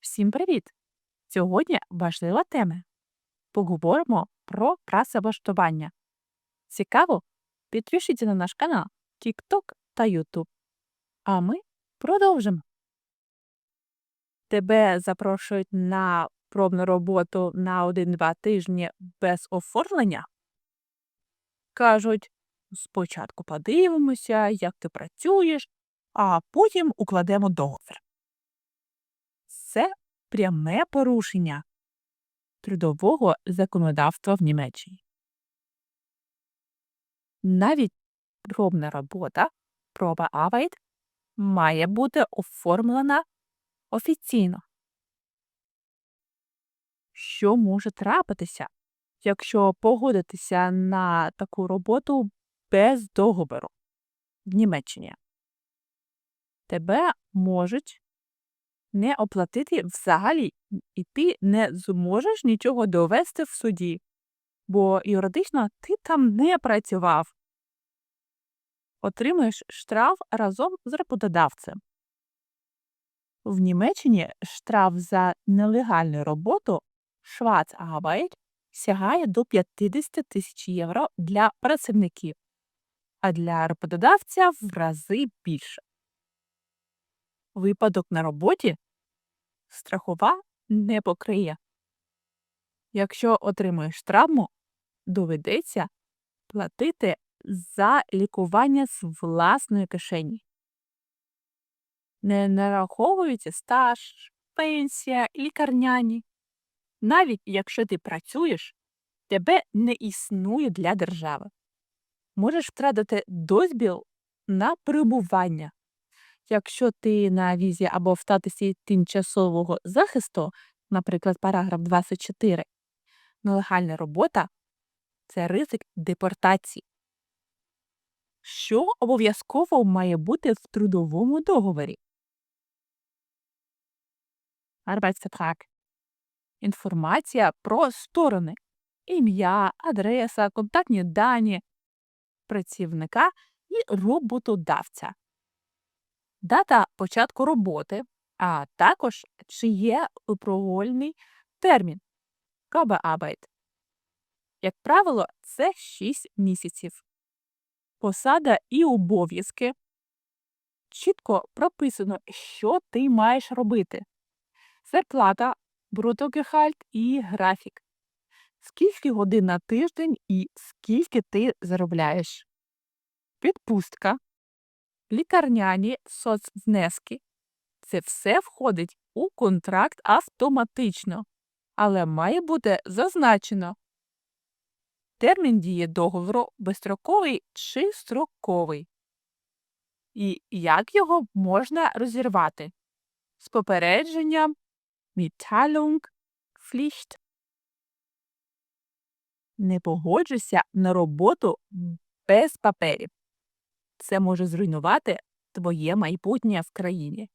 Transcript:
Всім привіт! Сьогодні важлива тема. Поговоримо про працевлаштування. Цікаво? Підпишіться на наш канал TikTok та YouTube. А ми продовжимо. Тебе запрошують на пробну роботу на 1-2 тижні без оформлення. Кажуть, спочатку подивимося, як ти працюєш, а потім укладемо договір. Це пряме порушення трудового законодавства в Німеччині. Навіть пробна робота, проба Arbeit, має бути оформлена офіційно. Що може трапитися, якщо погодитися на таку роботу без договору в Німеччині? Тебе можуть не оплатити взагалі, і ти не зможеш нічого довести в суді, бо юридично ти там не працював. Отримаєш штраф разом з роботодавцем. В Німеччині штраф за нелегальну роботу Schwarzarbeit сягає до 50 тисяч євро для працівників, а для роботодавця в рази більше. Випадок на роботі страхова не покриє. Якщо отримуєш травму, доведеться платити за лікування з власної кишені. Не нараховується стаж, пенсія, лікарняні. Навіть якщо ти працюєш, тебе не існує для держави. Можеш втратити дозвіл на перебування. Якщо ти на візі або в статусі тимчасового захисту, наприклад, параграф 24, нелегальна робота це ризик депортації. Що обов'язково має бути в трудовому договорі? Arbeitsvertrag. Інформація про сторони, ім'я, адреса, контактні дані працівника і роботодавця дата початку роботи, а також чи є випробувальний термін Arbeit. Як правило, це 6 місяців. Посада і обов'язки. Чітко прописано, що ти маєш робити. Зарплата, брутогехальт і графік. Скільки годин на тиждень і скільки ти заробляєш. Підпустка лікарняні соцвнески. Це все входить у контракт автоматично, але має бути зазначено термін дії договору безстроковий чи строковий. І як його можна розірвати з попередженням Mitteilung, Pflicht. Не погоджуйся на роботу без паперів це може зруйнувати твоє майбутнє в країні.